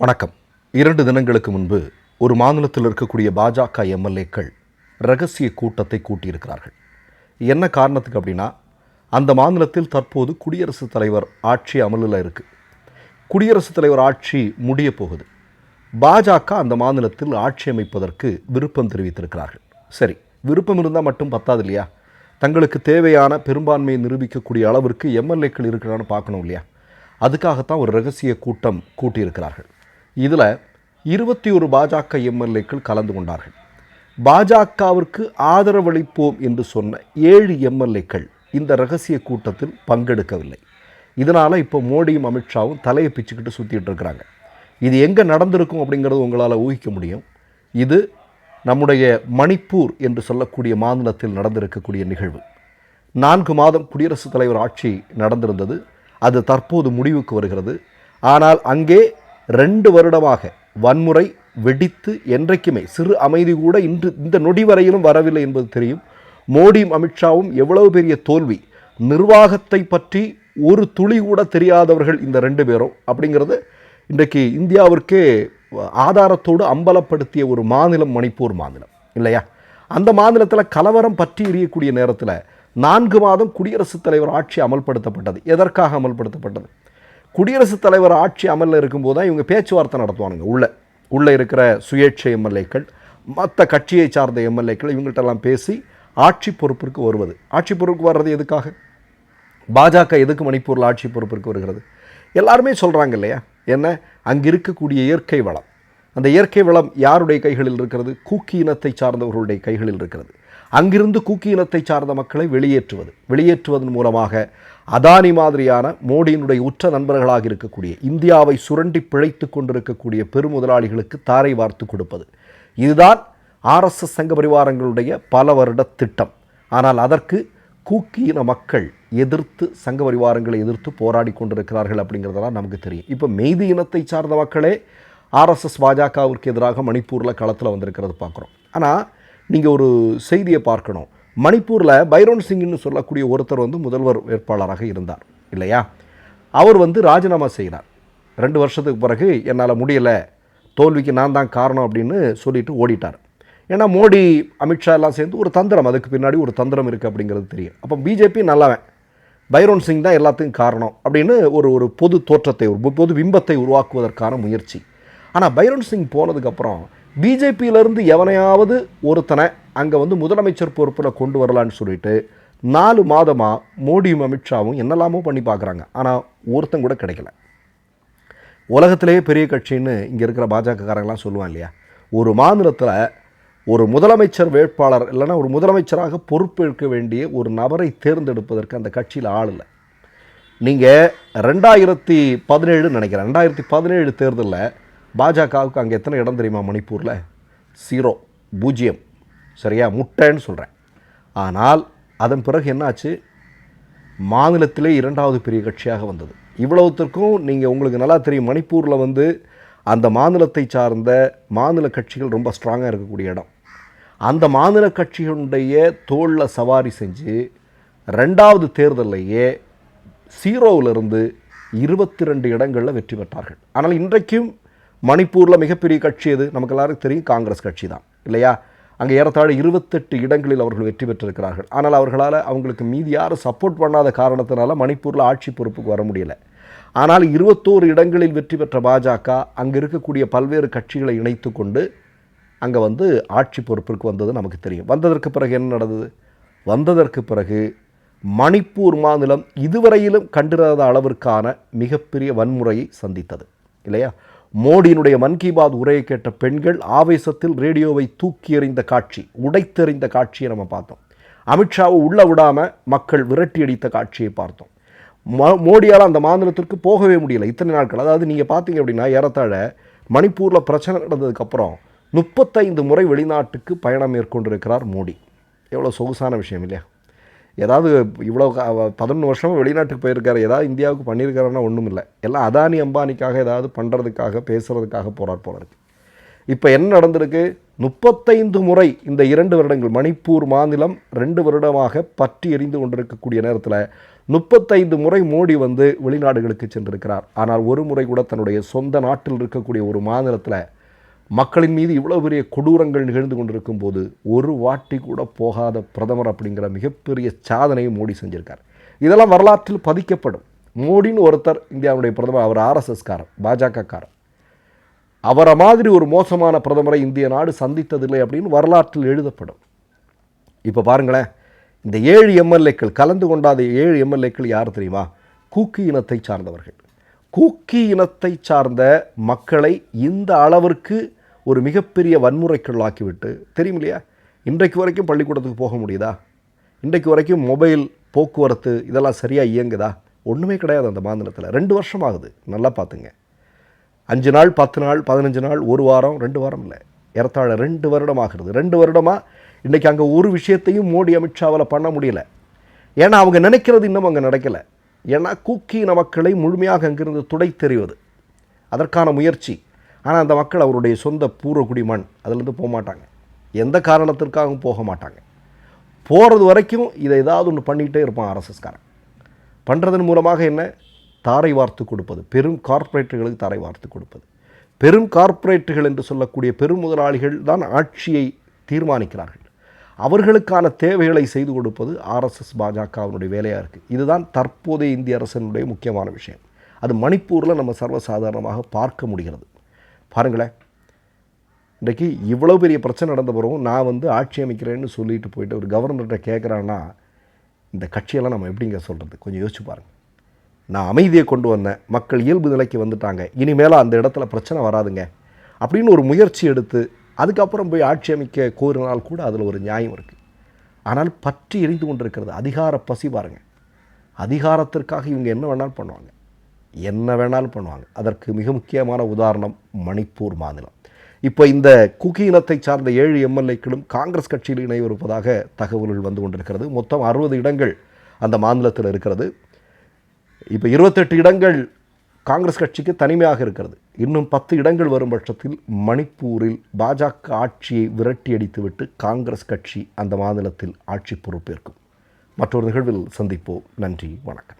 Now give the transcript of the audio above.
வணக்கம். இரண்டு தினங்களுக்கு முன்பு ஒரு மாநிலத்தில் இருக்கக்கூடிய பாஜக எம்எல்ஏக்கள் ரகசிய கூட்டத்தை கூட்டியிருக்கிறார்கள். என்ன காரணத்துக்கு அப்படின்னா அந்த மாநிலத்தில் தற்போது குடியரசுத் தலைவர் ஆட்சி அமலில் இருக்குது குடியரசுத் தலைவர் ஆட்சி முடிய போகுது. பாஜக அந்த மாநிலத்தில் ஆட்சி அமைப்பதற்கு விருப்பம் தெரிவித்திருக்கிறார்கள். சரி விருப்பம் இருந்தால் மட்டும் பத்தாது இல்லையா? தங்களுக்கு தேவையான பெரும்பான்மையை நிரூபிக்கக்கூடிய அளவிற்கு எம்எல்ஏக்கள் இருக்கிறான்னு பார்க்கணும் இல்லையா? அதுக்காகத்தான் ஒரு ரகசிய கூட்டம் கூட்டியிருக்கிறார்கள். இதில் இருபத்தி ஒரு பாஜக எம்எல்ஏக்கள் கலந்து கொண்டார்கள். பாஜகவிற்கு ஆதரவளிப்போம் என்று சொன்ன ஏழு எம்எல்ஏக்கள் இந்த ரகசிய கூட்டத்தில் பங்கெடுக்கவில்லை. இதனால் இப்போ மோடியும் அமித்ஷாவும் தலையை பிச்சுக்கிட்டு சுற்றிட்டு இருக்கிறாங்க. இது எங்கே நடந்திருக்கும் அப்படிங்கிறது உங்களால் ஊகிக்க முடியும். இது நம்முடைய மணிப்பூர் என்று சொல்லக்கூடிய மாநிலத்தில் நடந்திருக்கக்கூடிய நிகழ்வு. நான்கு மாதம் குடியரசுத் தலைவர் ஆட்சி நடந்திருந்தது. அது தற்போது முடிவுக்கு வருகிறது. ஆனால் அங்கே ரெண்டு வருடமாக வன்முறை வெடித்து என்றைக்குமே சிறு அமைதி கூட இன்று இந்த நொடி வரையிலும் வரவில்லை என்பது தெரியும். மோடியும் அமித்ஷாவும் எவ்வளவு பெரிய தோல்வி. நிர்வாகத்தை பற்றி ஒரு துளி கூட தெரியாதவர்கள் இந்த ரெண்டு பேரும் அப்படிங்கிறது இன்றைக்கு இந்தியாவிற்கே ஆதாரத்தோடு அம்பலப்படுத்திய ஒரு மாநிலம் மணிப்பூர் மாநிலம் இல்லையா? அந்த மாநிலத்தில் கலவரம் பற்றி எரியக்கூடிய நேரத்தில் நான்கு மாதம் குடியரசுத் தலைவர் ஆட்சி அமல்படுத்தப்பட்டது. எதற்காக அமல்படுத்தப்பட்டது? குடியரசுத் தலைவர் ஆட்சி அமலில் இருக்கும்போது தான் இவங்க பேச்சுவார்த்தை நடத்துவானுங்க. உள்ள உள்ளே இருக்கிற சுயேட்சை எம்எல்ஏக்கள் மற்ற கட்சியை சார்ந்த எம்எல்ஏக்கள் இவங்கள்ட்டெல்லாம் பேசி ஆட்சி பொறுப்பிற்கு வருவது. ஆட்சி பொறுப்புக்கு வர்றது எதுக்காக? பாஜக எதுக்கு மணிப்பூரில் ஆட்சி பொறுப்பிற்கு வருகிறது? எல்லாருமே சொல்கிறாங்க இல்லையா? என்ன? அங்கே இருக்கக்கூடிய இயற்கை வளம். அந்த இயற்கை வளம் யாருடைய கைகளில் இருக்கிறது? கூக்கி இனத்தை சார்ந்தவர்களுடைய கைகளில் இருக்கிறது. அங்கிருந்து கூக்கி இனத்தை சார்ந்த மக்களை வெளியேற்றுவது. வெளியேற்றுவதன் மூலமாக அதானி மாதிரியான மோடியினுடைய உற்ற நண்பர்களாக இருக்கக்கூடிய இந்தியாவை சுரண்டி பிழைத்து கொண்டிருக்கக்கூடிய பெருமுதலாளிகளுக்கு தாரை வார்த்து கொடுப்பது. இதுதான் ஆர்எஸ்எஸ் சங்க பரிவாரங்களுடைய பல வருட திட்டம். ஆனால் அதற்கு கூக்கியின மக்கள் எதிர்த்து சங்க பரிவாரங்களை எதிர்த்து போராடி கொண்டிருக்கிறார்கள் அப்படிங்கிறதெல்லாம் நமக்கு தெரியும். இப்போ மெய்தி இனத்தை சார்ந்த மக்களே ஆர்எஸ்எஸ் பாஜகவிற்கு எதிராக மணிப்பூரில் களத்தில் வந்திருக்கிறது பார்க்குறோம். ஆனால் நீங்கள் ஒரு செய்தியை பார்க்கணும். மணிப்பூரில் பைரோன் சிங்னு சொல்லக்கூடிய ஒருத்தர் வந்து முதல்வர் வேட்பாளராக இருந்தார். இல்லையா? அவர் வந்து ராஜினாமா செய்கிறார். ரெண்டு வருஷத்துக்கு பிறகு என்னால் முடியலை தோல்விக்கு நான் தான் காரணம் அப்படின்னு சொல்லிட்டு ஓடிட்டார். ஏன்னா மோடி அமித்ஷா எல்லாம் சேர்ந்து ஒரு தந்திரம் அதுக்கு பின்னாடி ஒரு தந்திரம் இருக்குது அப்படிங்கிறது தெரியும். அப்போ பிஜேபி நல்லவன். பைரோன் சிங் தான் எல்லாத்துக்கும் காரணம் அப்படின்னு ஒரு ஒரு பொது தோற்றத்தை ஒரு பொது பிம்பத்தை உருவாக்குவதற்கான முயற்சி. ஆனால் பைரோன் சிங் போனதுக்கப்புறம் பிஜேபியிலேருந்து எவனையாவது ஒருத்தனை அங்கே வந்து முதலமைச்சர் பொறுப்பில் கொண்டு வரலான்னு சொல்லிட்டு நாலு மாதமாக மோடியும் அமித்ஷாவும் என்னெல்லாமோ பண்ணி பார்க்குறாங்க. ஆனால் ஒருத்தன் கூட கிடைக்கல. உலகத்திலேயே பெரிய கட்சின்னு இங்கே இருக்கிற பாஜகக்காரங்களாம் சொல்லுவான் இல்லையா? ஒரு மாநிலத்தில் ஒரு முதலமைச்சர் வேட்பாளர் இல்லைன்னா ஒரு முதலமைச்சராக பொறுப்பேற்க வேண்டிய ஒரு நபரை தேர்ந்தெடுப்பதற்கு அந்த கட்சியில் ஆள் இல்லை. நீங்கள் ரெண்டாயிரத்தி பதினேழுன்னு நினைக்கிறேன். ரெண்டாயிரத்தி பதினேழு தேர்தலில் பாஜகவுக்கு அங்கே எத்தனை இடம் தெரியுமா மணிப்பூரில்? சீரோ பூஜ்ஜியம். சரியா? முட்டைன்னு சொல்கிறேன் ஆனால் அதன் பிறகு என்னாச்சு? மாநிலத்திலே இரண்டாவது பெரிய கட்சியாக வந்தது. இவ்வளவுத்திற்கும் நீங்கள் உங்களுக்கு நல்லா தெரியும் மணிப்பூரில் வந்து அந்த மாநிலத்தை சார்ந்த மாநில கட்சிகள் ரொம்ப ஸ்ட்ராங்காக இருக்கக்கூடிய இடம். அந்த மாநில கட்சிகளுடைய தோளில் சவாரி செஞ்சு ரெண்டாவது தேர்தலையே சீரோவிலிருந்து இருபத்தி ரெண்டு இடங்களில் வெற்றி பெற்றார்கள். ஆனால் இன்றைக்கும் மணிப்பூரில் மிகப்பெரிய கட்சி எது? நமக்கு எல்லாருக்கும் தெரியும் காங்கிரஸ் கட்சி தான் இல்லையா? அங்கே ஏறத்தாழ இருபத்தெட்டு இடங்களில் அவர்கள் வெற்றி பெற்றிருக்கிறார்கள். ஆனால் அவர்களால் அவங்களுக்கு மீதி யாரும் சப்போர்ட் பண்ணாத காரணத்தினால மணிப்பூரில் ஆட்சி பொறுப்புக்கு வர முடியலை. ஆனால் இருபத்தோரு இடங்களில் வெற்றி பெற்ற பாஜக அங்கே இருக்கக்கூடிய பல்வேறு கட்சிகளை இணைத்து கொண்டு அங்கே வந்து ஆட்சி பொறுப்பிற்கு வந்தது நமக்கு தெரியும். வந்ததற்கு பிறகு என்ன நடந்தது? வந்ததற்கு பிறகு மணிப்பூர் மாநிலம் இதுவரையிலும் கண்டிராத அளவிற்கான மிகப்பெரிய வன்முறையை சந்தித்தது. இல்லையா? மோடியினுடைய மன் கி பாத் உரையை கேட்ட பெண்கள் ஆவேசத்தில் ரேடியோவை தூக்கி எறிந்த காட்சி உடைத்தெறிந்த காட்சியை நம்ம பார்த்தோம். அமித்ஷாவை உள்ள விடாமல் மக்கள் விரட்டி அடித்த காட்சியை பார்த்தோம். ம மோடியால் அந்த மாநிலத்திற்கு போகவே முடியல. இத்தனை நாட்கள் அதாவது நீங்கள் பார்த்தீங்க அப்படின்னா ஏறத்தாழ மணிப்பூரில் பிரச்சனை நடந்ததுக்கப்புறம் முப்பத்தைந்து முறை வெளிநாட்டுக்கு பயணம் மேற்கொண்டிருக்கிறார் மோடி. எவ்வளோ சொகுசான விஷயம் இல்லையா? ஏதாவது இவ்வளோ பதினொன்று வருஷமாக வெளிநாட்டுக்கு போயிருக்காரு ஏதாவது இந்தியாவுக்கு பண்ணியிருக்காருன்னா ஒன்றும் இல்லை எல்லாம் அதானி அம்பானிக்காக ஏதாவது பண்ணுறதுக்காக பேசுகிறதுக்காக போகிறார் போல இருக்கு. இப்போ என்ன நடந்திருக்கு? முப்பத்தைந்து முறை இந்த இரண்டு வருடங்கள் மணிப்பூர் மாநிலம் ரெண்டு வருடமாக பற்றி எரிந்து கொண்டிருக்கக்கூடிய நேரத்தில் முப்பத்தைந்து முறை மோடி வந்து வெளிநாடுகளுக்கு சென்றிருக்கிறார். ஆனால் ஒரு முறை கூட தன்னுடைய சொந்த நாட்டில் இருக்கக்கூடிய ஒரு மாநிலத்தில் மக்களின் மீது இவ்வளோ பெரிய கொடூரங்கள் நிகழ்ந்து கொண்டிருக்கும் போது ஒரு வாட்டி கூட போகாத பிரதமர் அப்படிங்கிற மிகப்பெரிய சாதனையை மோடி செஞ்சிருக்கார். இதெல்லாம் வரலாற்றில் பதிக்கப்படும். மோடின்னு ஒருத்தர் இந்தியாவுடைய பிரதமர் அவர் ஆர்எஸ்எஸ்காரர் பாஜகக்காரர். அவரை மாதிரி ஒரு மோசமான பிரதமரை இந்திய நாடு சந்தித்ததில்லை அப்படின்னு வரலாற்றில் எழுதப்படும். இப்போ பாருங்களேன் இந்த ஏழு எம்எல்ஏக்கள் கலந்து கொண்டாத ஏழு எம்எல்ஏக்கள் யார் தெரியுமா? கூக்கி இனத்தை சார்ந்தவர்கள். கூக்கி இனத்தை சார்ந்த மக்களை இந்த அளவிற்கு ஒரு மிகப்பெரிய வன்முறைக்குள்ளாக்கிவிட்டு தெரியும் இல்லையா இன்றைக்கு வரைக்கும் பள்ளிக்கூடத்துக்கு போக முடியுதா? இன்றைக்கு வரைக்கும் மொபைல் போக்குவரத்து இதெல்லாம் சரியாக இயங்குதா? ஒன்றுமே கிடையாது அந்த மாநிலத்தில். ரெண்டு வருஷம் ஆகுது நல்லா பார்த்துங்க. அஞ்சு நாள் பத்து நாள் பதினஞ்சு நாள் ஒரு வாரம் ரெண்டு வாரம் இல்லை. ஏறத்தாழ ரெண்டு வருடம் ஆகிறது ரெண்டு வருடமாக இன்றைக்கி அங்கே ஒரு விஷயத்தையும் மோடி அமித்ஷாவில் பண்ண முடியல. ஏன்னா அவங்க நினைக்கிறது இன்னும் அங்கே நடக்கலை. ஏன்னா கூக்கீன மக்களை முழுமையாக அங்கிருந்து துடை தெரிவது அதற்கான முயற்சி. ஆனால் அந்த மக்கள் அவருடைய சொந்த பூர்வ மண் அதிலிருந்து போக மாட்டாங்க எந்த காரணத்திற்காகவும் போக மாட்டாங்க போகிறது வரைக்கும் இதை ஏதாவது ஒன்று பண்ணிகிட்டே இருப்பான் ஆர்எஸ்எஸ்காரன். பண்ணுறதன் மூலமாக என்ன? தாரை வார்த்து கொடுப்பது. பெரும் கார்ப்பரேட்டுகளுக்கு தாரை வார்த்து கொடுப்பது. பெரும் கார்ப்பரேட்டுகள் என்று சொல்லக்கூடிய பெரும் முதலாளிகள் தான் ஆட்சியை தீர்மானிக்கிறார்கள். அவர்களுக்கான தேவைகளை செய்து கொடுப்பது ஆர்எஸ்எஸ் பாஜகவினுடைய வேலையாக இருக்குது இதுதான் தற்போதைய இந்திய அரசனுடைய முக்கியமான விஷயம். அது மணிப்பூரில் நம்ம சர்வசாதாரணமாக பார்க்க முடிகிறது. பாருங்களேன் இன்றைக்கி இவ்வளோ பெரிய பிரச்சனை நடந்த பிறகும் நான் வந்து ஆட்சி அமைக்கிறேன்னு சொல்லிட்டு போயிட்டு ஒரு கவர்னர்கிட்ட கேட்குறான்னா இந்த கட்சியெல்லாம் நம்ம எப்படிங்க சொல்கிறது கொஞ்சம் யோசிச்சு பாருங்கள் நான் அமைதியை கொண்டு வந்தேன். மக்கள் இயல்பு நிலைக்கு வந்துட்டாங்க. இனிமேல் அந்த இடத்துல பிரச்சனை வராதுங்க. அப்படின்னு ஒரு முயற்சி எடுத்து அதுக்கப்புறம் போய் ஆட்சி அமைக்க கோரினால் கூட அதில் ஒரு நியாயம் இருக்குது ஆனால் பற்றி எரிந்து கொண்டிருக்கிறது அதிகார பசி பாருங்கள் அதிகாரத்திற்காக இவங்க என்ன வேணாலும் பண்ணுவாங்க. என்ன வேணாலும் பண்ணுவாங்க. அதற்கு மிக முக்கியமான உதாரணம் மணிப்பூர் மாநிலம். இப்போ இந்த குக்கி இனத்தை சார்ந்த ஏழு எம்எல்ஏக்களும் காங்கிரஸ் கட்சியில் இணைவிருப்பதாக தகவல்கள் வந்து கொண்டிருக்கிறது. மொத்தம் அறுபது இடங்கள் அந்த மாநிலத்தில் இருக்கிறது. இப்போ இருபத்தெட்டு இடங்கள் காங்கிரஸ் கட்சிக்கு தனிமையாக இருக்கிறது. இன்னும் பத்து இடங்கள் வரும் பட்சத்தில் மணிப்பூரில் பாஜக ஆட்சியை விரட்டி அடித்துவிட்டு காங்கிரஸ் கட்சி அந்த மாநிலத்தில் ஆட்சி பொறுப்பேற்கும். மற்றொரு நிகழ்வில் சந்திப்போம். நன்றி. வணக்கம்.